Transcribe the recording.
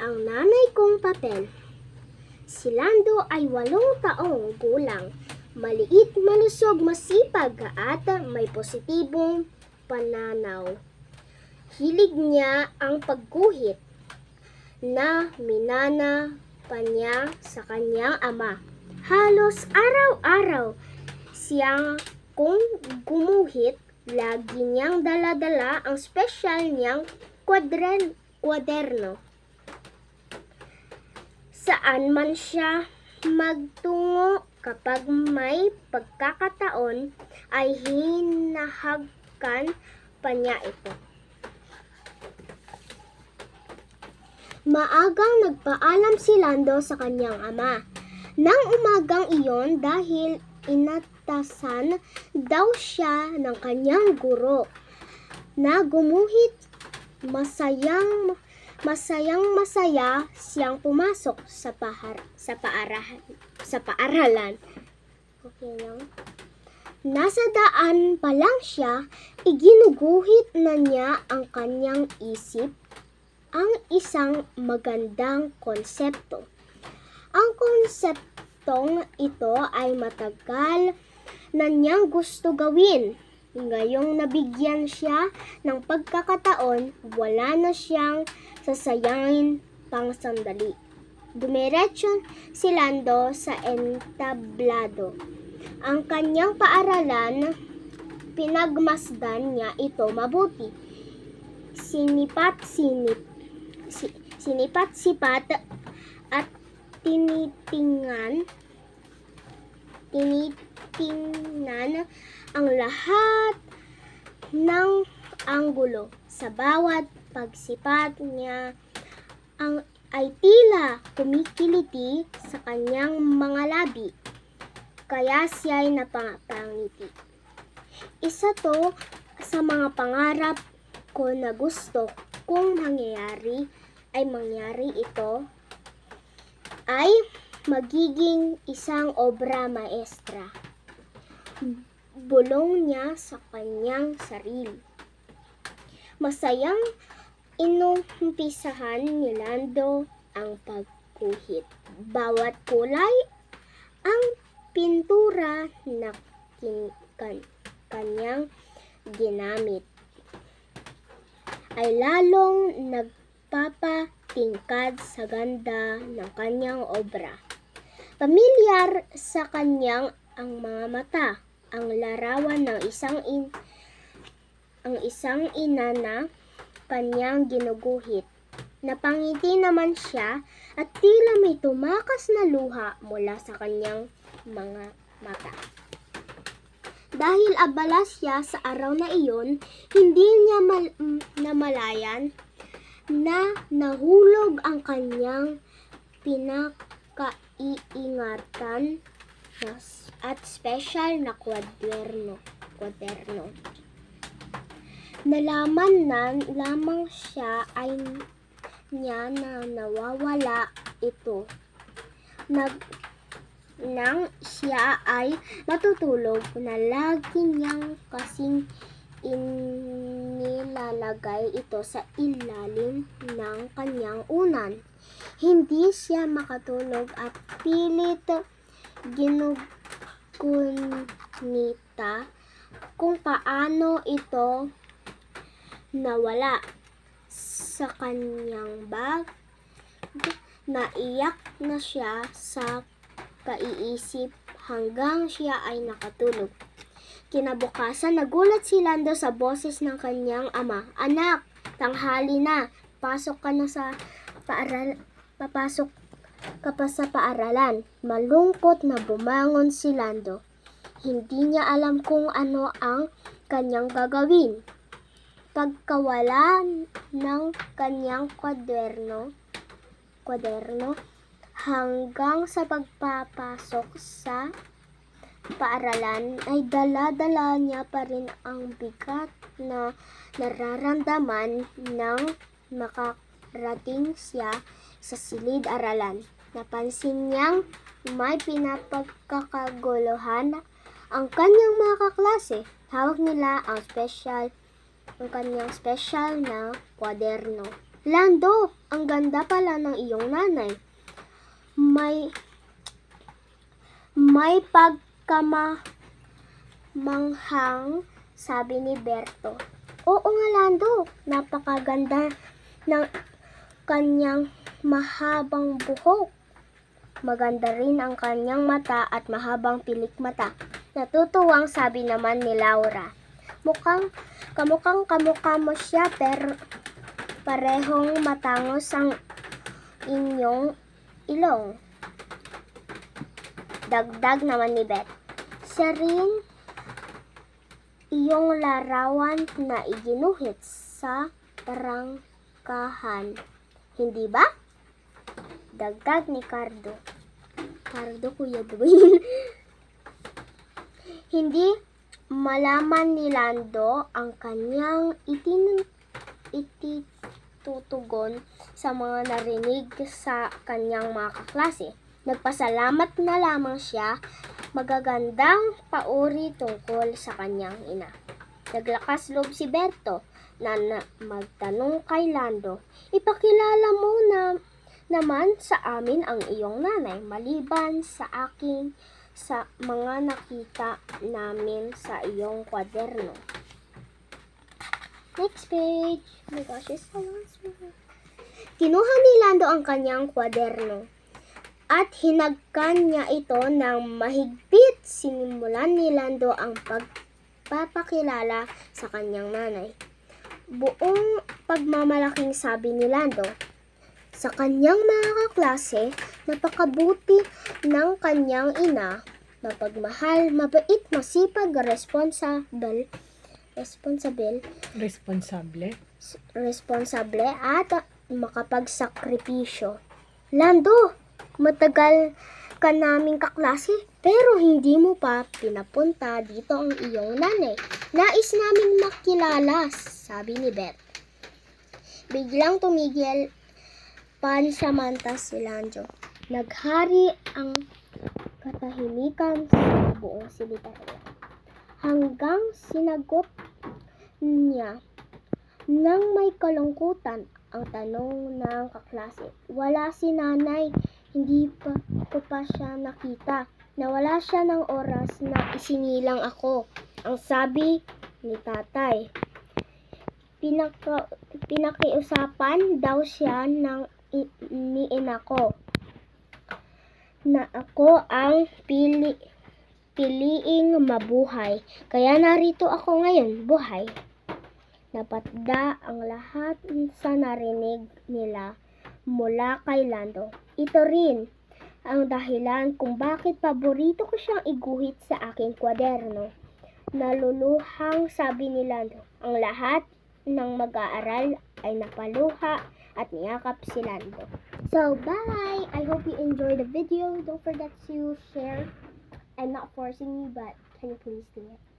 ang nanay kong papel. Si Lando ay walong taong gulang. Maliit, malusog, masipag at may positibong pananaw. Hilig niya ang pagguhit na minana pa niya sa kanyang ama. Halos araw-araw siyang kung gumuhit, lagi niyang dala-dala ang special niyang kwadren, kwaderno. Saan man siya magtungo kapag may pagkakataon ay hinahagkan pa niya ito. Maagang nagpaalam si Lando sa kanyang ama. Nang umagang iyon dahil inatasan daw siya ng kanyang guro na gumuhit masayang masayang masaya siyang pumasok sa pahar sa paarahan sa paaralan. Okay lang. Nasa daan pa lang siya, iginuguhit na niya ang kanyang isip ang isang magandang konsepto. Ang konseptong ito ay matagal na niyang gusto gawin. Ngayong nabigyan siya ng pagkakataon, wala na siyang sasayangin pang sandali. Dumiretso si Lando sa entablado. Ang kanyang paaralan, pinagmasdan niya ito mabuti. Sinipat-sinip si, sinipat-sipat at tinitingnan tinitingnan ang lahat ng anggulo sa bawat pagsipat niya ang ay tila kumikiliti sa kanyang mga labi kaya siya ay napangiti. Isa to sa mga pangarap ko na gusto kung mangyayari ay mangyari ito ay magiging isang obra maestra. Bulong niya sa kanyang sarili. Masayang inumpisahan ni Lando ang pagkuhit. Bawat kulay ang pintura na kin- kan- kanyang ginamit ay lalong nagpapatingkad sa ganda ng kanyang obra. Pamilyar sa kanyang ang mga mata, ang larawan ng isang in, ang isang ina na kanyang ginuguhit. Napangiti naman siya at tila may tumakas na luha mula sa kanyang mga mata. Dahil abala siya sa araw na iyon, hindi niya mal- mm, namalayan na nahulog ang kanyang pinakaiingatan nas- at special na kwaderno. kwaderno. Nalaman na lamang siya ay niya na nawawala ito. Nag nang siya ay matutulog na lagi niyang kasing inilalagay ito sa ilalim ng kanyang unan. Hindi siya makatulog at pilit ginugunita kung paano ito nawala sa kanyang bag. Naiyak na siya sa kaiisip hanggang siya ay nakatulog. Kinabukasan, nagulat si Lando sa boses ng kanyang ama. Anak, tanghali na. Pasok ka na sa paaral papasok ka pa sa paaralan. Malungkot na bumangon si Lando. Hindi niya alam kung ano ang kanyang gagawin. Pagkawala ng kanyang kwaderno, kwaderno, hanggang sa pagpapasok sa paaralan ay dala-dala niya pa rin ang bigat na nararamdaman nang makarating siya sa silid-aralan. Napansin niyang may pinapagkakaguluhan ang kanyang mga kaklase. Hawak nila ang special ang kanyang special na kwaderno. Lando, ang ganda pala ng iyong nanay. May may pagkama manghang, sabi ni Berto. Oo nga, Lando. Napakaganda ng kanyang mahabang buhok. Maganda rin ang kanyang mata at mahabang pilik mata. Natutuwang sabi naman ni Laura. Mukhang kamukhang kamukha mo siya pero parehong matangos ang inyong ilong. Dagdag naman ni Beth. Siya rin iyong larawan na iginuhit sa tarangkahan. Hindi ba? Dagdag ni Cardo. Cardo, Kuya Dwayne. Hindi malaman ni Lando ang kanyang itin ititutugon sa mga narinig sa kanyang mga kaklase. Nagpasalamat na lamang siya magagandang pauri tungkol sa kanyang ina. Naglakas loob si Berto na, na magtanong kay Lando, ipakilala mo na naman sa amin ang iyong nanay maliban sa aking sa mga nakita namin sa iyong kwaderno. Next page. Oh my gosh, it's so small. Kinuha ni Lando ang kanyang kwaderno at hinagkan niya ito ng mahigpit. Sinimulan ni Lando ang pagpapakilala sa kanyang nanay. Buong pagmamalaking sabi ni Lando, sa kanyang mga kaklase, napakabuti ng kanyang ina, mapagmahal, mabait, masipag, responsable, responsible, Responsable. responsable at makapagsakripisyo. Lando, matagal ka naming kaklase pero hindi mo pa pinapunta dito ang iyong nanay. Nais naming makilala, sabi ni Beth. Biglang tumigil pansamanta si Lando. Naghari ang katahimikan sa buong sibitarya. Hanggang sinagot niya nang may kalungkutan ang tanong ng kaklase. Wala si nanay, hindi pa ko pa siya nakita. Nawala siya ng oras na isinilang ako. Ang sabi ni tatay. Pinaka, pinakiusapan daw siya ng i- ni ina ko na ako ang pili piliing mabuhay. Kaya narito ako ngayon, buhay. Napatda ang lahat sa narinig nila mula kay Lando. Ito rin ang dahilan kung bakit paborito ko siyang iguhit sa aking kwaderno. Naluluhang sabi ni Lando, ang lahat ng mag-aaral ay napaluha at niyakap si Lando. So, bye! I hope you enjoyed the video. Don't forget to share. I'm not forcing you, but can you please do it?